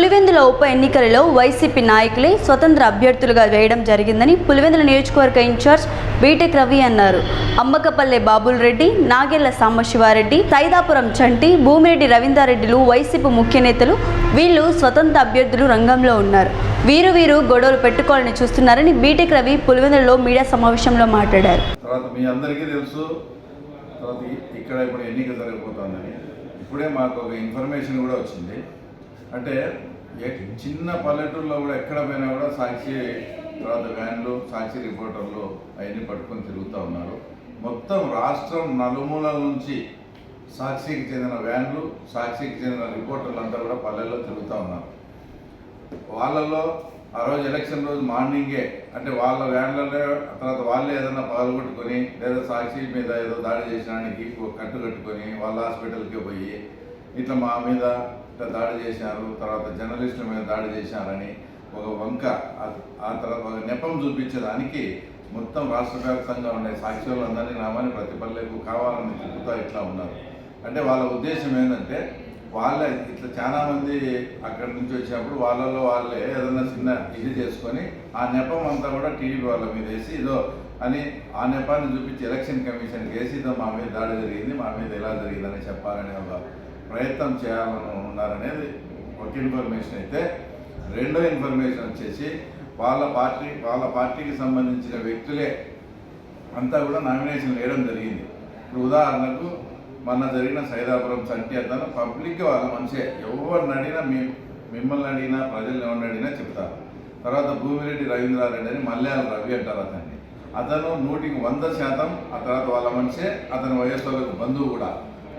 పులివెందుల ఉప ఎన్నికలలో వైసీపీ నాయకులే స్వతంత్ర అభ్యర్థులుగా వేయడం జరిగిందని పులివెందుల నియోజకవర్గ in charge B Tech Ravi అన్నారు. అమ్మకపల్లె బాబుల్ రెడ్డి నాగెళ్ళ సాంబశివారెడ్డి సైదాపురం చంటి భూమిరెడ్డి రవీందారెడ్డిలు వైసీపీ ముఖ్య నేతలు వీళ్ళు స్వతంత్ర అభ్యర్థులు రంగంలో ఉన్నారు. వీరు వీరు గొడవలు పెట్టుకోవాలని చూస్తున్నారని బీటెక్ రవి పులివెందులలో మీడియా సమావేశంలో మాట్లాడారు. తర్వాత మీ అందరికీ తెలుసు తర్వాత ఇక్కడ ఇప్పుడు ఎన్నిక జరగబోతోందని. ఇప్పుడే మాకు ఒక ఇన్ఫర్మేషన్ కూడా వచ్చింది. అంటే చిన్న పల్లెటూరులో కూడా ఎక్కడ పోయినా కూడా సాక్షి తర్వాత వ్యాన్లు సాక్షి రిపోర్టర్లు అవన్నీ పట్టుకొని తిరుగుతూ ఉన్నారు. మొత్తం రాష్ట్రం నలుమూలల నుంచి సాక్షికి చెందిన వ్యాన్లు సాక్షికి చెందిన రిపోర్టర్లు అంతా కూడా పల్లెల్లో తిరుగుతూ ఉన్నారు. వాళ్ళలో ఆ రోజు ఎలక్షన్ రోజు మార్నింగే అంటే వాళ్ళ వ్యాన్లలో తర్వాత వాళ్ళే ఏదైనా పాల్గొట్టుకొని లేదా సాక్షి మీద ఏదో దాడి చేసినానికి కట్టు కట్టుకొని వాళ్ళ హాస్పిటల్కి పోయి ఇట్లా మా మీద దాడి చేశారు తర్వాత జర్నలిస్టుల మీద దాడి చేశారని ఒక వంక ఆ- తర్వాత ఒక నెపం చూపించేదానికి మొత్తం రాష్ట్ర వ్యాప్తంగా ఉండే సాక్షి వాళ్ళందరినీ నామని ప్రతి కావాలని తిప్పుతా ఇట్లా ఉన్నారు. అంటే వాళ్ళ ఉద్దేశం ఏంటంటే వాళ్ళ ఇట్లా చాలా మంది అక్కడి నుంచి వచ్చినప్పుడు వాళ్ళలో వాళ్ళే ఏదైనా చిన్న ఇది చేసుకొని ఆ నెపం అంతా కూడా టీడీపీ వాళ్ళ మీద వేసి ఇదో అని ఆ నెపాన్ని చూపించి ఎలక్షన్ కమిషన్కి వేసి ఇదో మా మీద దాడి జరిగింది మా మీద ఎలా జరిగిందని చెప్పాలని ఒక ప్రయత్నం చేయాలని ఉన్నారనేది ఒక ఇన్ఫర్మేషన్ అయితే రెండో ఇన్ఫర్మేషన్ వచ్చేసి వాళ్ళ పార్టీ వాళ్ళ పార్టీకి సంబంధించిన వ్యక్తులే అంతా కూడా నామినేషన్ వేయడం జరిగింది. ఇప్పుడు ఉదాహరణకు మొన్న జరిగిన సైదాపురం సంటి అతను పబ్లిక్గా వాళ్ళ మనిషే. ఎవరిని అడిగినా మీ మిమ్మల్ని అడిగినా ప్రజల్ని ఎవరిని అడిగినా చెప్తారు. తర్వాత భూమిరెడ్డి రవీంద్రారెడ్డి అని మల్యాల రవి అంటారు అతన్ని. అతను నూటికి వంద శాతం ఆ తర్వాత వాళ్ళ మనిషే అతని వయస్సులకు బంధువు కూడా.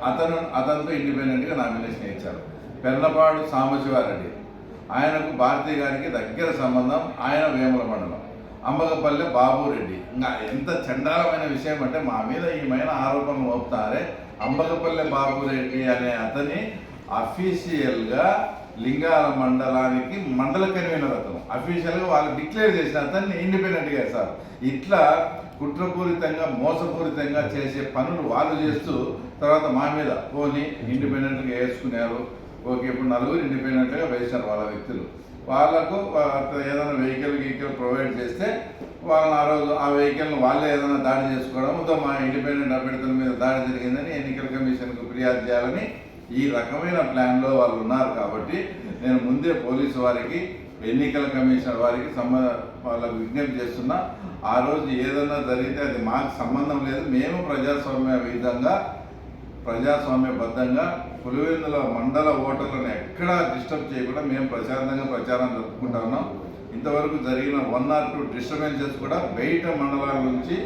అతను అతనితో ఇండిపెండెంట్గా నామినేషన్ ఇచ్చారు పెర్లపాడు సాంబశివారెడ్డి. ఆయనకు భారతీయ గారికి దగ్గర సంబంధం ఆయన వేముల మండలం. అంబకపల్లె బాబురెడ్డి. ఇంకా ఎంత చండాలమైన విషయం అంటే మా మీద ఈమైన ఆరోపణలు మోపుతారే అంబకపల్లె బాబురెడ్డి అనే అతని అఫీషియల్గా లింగాల మండలానికి మండల కన్వీనర్ అతను అఫీషియల్గా వాళ్ళు డిక్లేర్ చేసిన అతన్ని ఇండిపెండెంట్గా సార్ ఇట్లా కుట్రపూరితంగా మోసపూరితంగా చేసే పనులు వాళ్ళు చేస్తూ తర్వాత మా మీద పోనీ ఇండిపెండెంట్గా వేసుకున్నారు. ఓకే ఇప్పుడు నలుగురు ఇండిపెండెంట్గా వేసినారు వాళ్ళ వ్యక్తులు. వాళ్ళకు ఏదైనా వెహికల్ వెహికల్ ప్రొవైడ్ చేస్తే వాళ్ళని ఆ రోజు ఆ వెహికల్ని వాళ్ళే ఏదైనా దాడి చేసుకోవడంతో మా ఇండిపెండెంట్ అభ్యర్థుల మీద దాడి జరిగిందని ఎన్నికల కమిషన్కు ఫిర్యాదు చేయాలని ఈ రకమైన ప్లాన్లో వాళ్ళు ఉన్నారు కాబట్టి నేను ముందే పోలీసు వారికి ఎన్నికల కమిషన్ వారికి సంబ వాళ్ళకు విజ్ఞప్తి చేస్తున్నా. ఆ రోజు ఏదైనా జరిగితే అది మాకు సంబంధం లేదు. మేము ప్రజాస్వామ్య విధంగా ప్రజాస్వామ్యబద్ధంగా పులివెందుల మండల ఓటర్లను ఎక్కడా డిస్టర్బ్ చేయకుండా మేము ప్రశాంతంగా ప్రచారం జరుపుకుంటా ఉన్నాం. ఇంతవరకు జరిగిన వన్ ఆర్ టూ డిస్టర్బెన్సెస్ కూడా బయట మండలాల నుంచి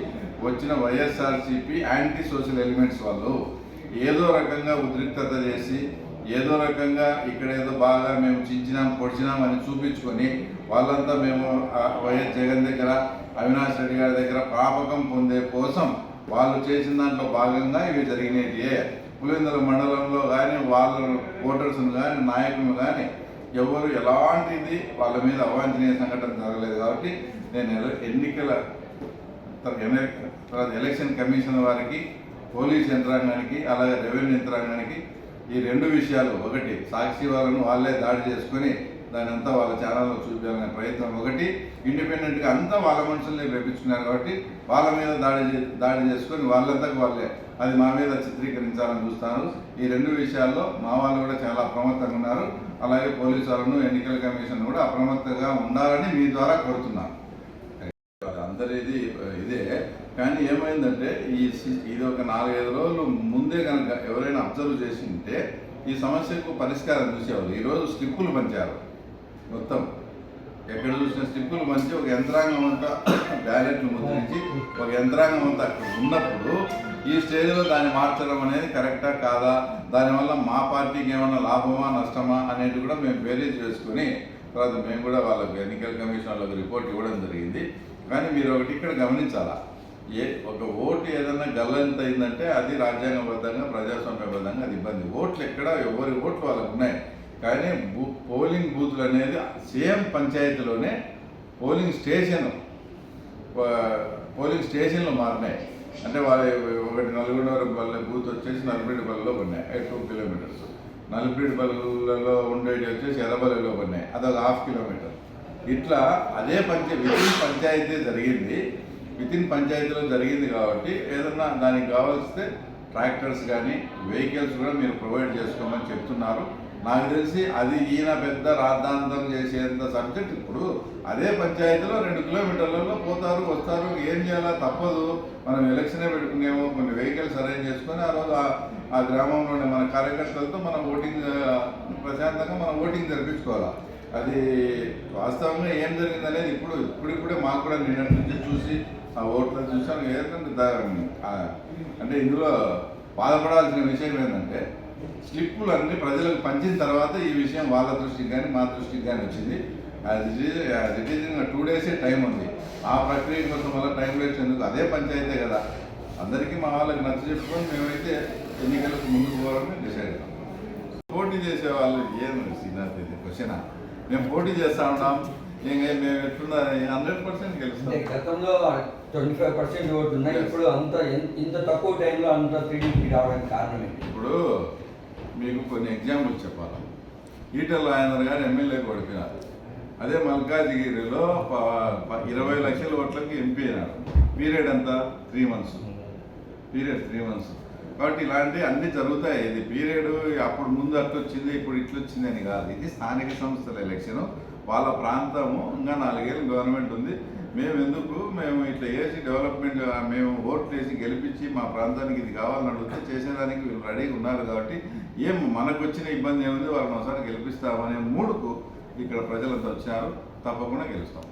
వచ్చిన వైఎస్ఆర్సీపీ యాంటీ సోషల్ ఎలిమెంట్స్ వాళ్ళు. ఏదో రకంగా ఉద్రిక్తత చేసి ఏదో రకంగా ఇక్కడ ఏదో బాగా మేము చించినాం పొడిచినాం అని చూపించుకొని వాళ్ళంతా మేము వైఎస్ జగన్ దగ్గర అవినాష్ రెడ్డి గారి దగ్గర ప్రాపకం పొందే కోసం వాళ్ళు చేసిన దాంట్లో భాగంగా ఇవి జరిగినవి. పులివెందుల మండలంలో కానీ వాళ్ళ ఓటర్స్ను కానీ నాయకులను కానీ ఎవరు ఎలాంటిది వాళ్ళ మీద అవాంఛనీయ సంఘటన జరగలేదు కాబట్టి నేను ఎన్నికల తర్వాత ఎలక్షన్ కమిషన్ వారికి పోలీస్ యంత్రాంగానికి అలాగే రెవెన్యూ యంత్రాంగానికి ఈ రెండు విషయాలు ఒకటి సాక్షి వాళ్ళను వాళ్ళే దాడి చేసుకొని దాని అంతా వాళ్ళ ఛానల్లో చూపించాలనే ప్రయత్నం ఒకటి ఇండిపెండెంట్గా అంతా వాళ్ళ మనుషుల్ని రేపించుకున్నారు కాబట్టి వాళ్ళ మీద దాడి చే- దాడి చేసుకొని వాళ్ళంతకు వాళ్ళే. అది మా మీద చిత్రీకరించాలని చూస్తాను. ఈ రెండు విషయాల్లో మా వాళ్ళు కూడా చాలా అప్రమత్తంగా ఉన్నారు. అలాగే పోలీసు వాళ్ళను ఎన్నికల కమిషన్ కూడా అప్రమత్తంగా ఉండాలని మీ ద్వారా కోరుతున్నాను. అందరిది కానీ ఏమైందంటే ఈ సి- ఇది ఒక నాలుగైదు రోజులు ముందే కనుక ఎవరైనా అబ్జర్వ్ చేసి ఉంటే ఈ సమస్యకు పరిష్కారం చూసేవాళ్ళు. ఈరోజు స్లిప్పులు పంచారు. మొత్తం. ఎక్కడ చూసిన స్లిప్పులు పంచి ఒక యంత్రాంగం అంతా బ్యాలెట్లు ముద్రించి ఒక యంత్రాంగం అంతా అక్కడ ఉన్నప్పుడు ఈ స్టేజ్లో దాన్ని మార్చడం అనేది కరెక్టా కాదా? దానివల్ల మా పార్టీకి ఏమైనా లాభమా నష్టమా అనేది కూడా మేము వేరే చేసుకుని తర్వాత మేము కూడా వాళ్ళకు ఎన్నికల కమిషన్ వాళ్ళకి రిపోర్ట్ ఇవ్వడం జరిగింది. కానీ మీరు ఒకటి ఇక్కడ గమనించాలా? ఏ ఒక ఓటు ఏదైనా గల్లంత అయిందంటే అది రాజ్యాంగబద్ధంగా ప్రజాస్వామ్యబద్ధంగా అది ఇబ్బంది. ఓట్లు ఎక్కడ ఎవరి ఓట్లు వాళ్ళకు ఉన్నాయి. కానీ బూ పోలింగ్ బూత్లు అనేది సేమ్ పంచాయతీలోనే పోలింగ్ స్టేషన్ పోలింగ్ స్టేషన్లు మారినాయి. అంటే వాళ్ళ ఒకటి నల్గొండ వరకు బూత్ వచ్చేసి నల్గొండ బల్లలో ఉన్నాయి టూ కిలోమీటర్స్. నలుపుడిపల్లిలో ఉండేవి వచ్చేసి ఎర్రబల్లిలో ఉన్నాయి అదొక హాఫ్ కిలోమీటర్. ఇట్లా అదే పంచ వితిన్ పంచాయతీ జరిగింది. వితిన్ పంచాయతీలో జరిగింది కాబట్టి ఏదన్నా దానికి కావాల్సితే ట్రాక్టర్స్ కానీ వెహికల్స్ కూడా మీరు ప్రొవైడ్ చేసుకోమని చెప్తున్నారు. నాకు తెలిసి అది ఈయన పెద్ద రాద్ధాంతం చేసేంత సబ్జెక్ట్ ఇప్పుడు అదే పంచాయతీలో రెండు కిలోమీటర్లలో పోతారు వస్తారు. ఏం చేయాలా తప్పదు. మనం ఎలక్షనే పెట్టుకునేమో కొన్ని వెహికల్స్ అరేంజ్ చేసుకొని ఆ రోజు ఆ- గ్రామంలో మన కార్యకర్తలతో మనం ఓటింగ్ ప్రశాంతంగా మనం ఓటింగ్ జరిపించుకోవాలి? అది వాస్తవంగా ఏం జరిగింది అనేది ఇప్పుడు ఇప్పుడిప్పుడే మాకు కూడా నిన్నటి నుంచి చూసి ఆ ఓట్లు చూసాను ఏంటంటే అంటే ఇందులో బాధపడాల్సిన విషయం ఏంటంటే స్లిప్పులు అన్ని ప్రజలకు పంచిన తర్వాత ఈ విషయం వాళ్ళ దృష్టికి కానీ మా దృష్టికి కానీ వచ్చింది. అది టూ డేసే టైం ఉంది. ఆ ప్రక్రియ కోసం వల్ల టైం వేస్ట్ ఎందుకు? అదే పంచాయతే కదా. అందరికీ మా వాళ్ళకి నచ్చ చెప్పుకొని మేమైతే ఎన్నికలకు ముందుకు పోవాలని డిసైడ్ అవుతాం పోటీ చేసే వాళ్ళు ఏం? శ్రీనాథ్ ఇది క్వశ్చన్? మేము పోటీ చేస్తా ఉన్నాం. మేము ఎట్లున్నా హండ్రెడ్ పర్సెంట్ గెలుస్తాం. గతంలో ట్వంటీ ఫైవ్ పర్సెంట్ ఓట్లు ఉన్నాయి. ఇప్పుడు అంత ఇంత తక్కువ టైంలో అంత టీడీపీ రావడానికి కారణం ఏంటి? ఇప్పుడు మీకు కొన్ని ఎగ్జాంపుల్స్ చెప్పాలి? ఈటల రాజేంద్ర గారు ఎమ్మెల్యే ఓడిపోయినారు అదే మల్కాజిగిరిలో ఇరవై లక్షల ఓట్లకి ఎంపీ అయినారు. పీరియడ్ ఎంత? Three months. Period three months. కాబట్టి ఇలాంటి అన్ని జరుగుతాయి. ఇది పీరియడ్ అప్పుడు ముందు అట్లా వచ్చింది ఇప్పుడు ఇట్లా వచ్చింది అని కాదు. ఇది స్థానిక సంస్థల ఎలక్షన్ వాళ్ళ ప్రాంతము ఇంకా నాలుగేళ్ళు గవర్నమెంట్ ఉంది. మేము ఎందుకు మేము ఇట్లా వేసి డెవలప్మెంట్ మేము ఓట్లు వేసి గెలిపించి మా ప్రాంతానికి ఇది కావాలని అడిగితే చేసేదానికి వీళ్ళు రెడీగా ఉన్నారు కాబట్టి ఏం మనకు వచ్చిన ఇబ్బంది ఏముంది? వాళ్ళని ఒకసారి గెలిపిస్తామనే మూడుకు ఇక్కడ ప్రజలంతా వచ్చారు. తప్పకుండా గెలుస్తాం.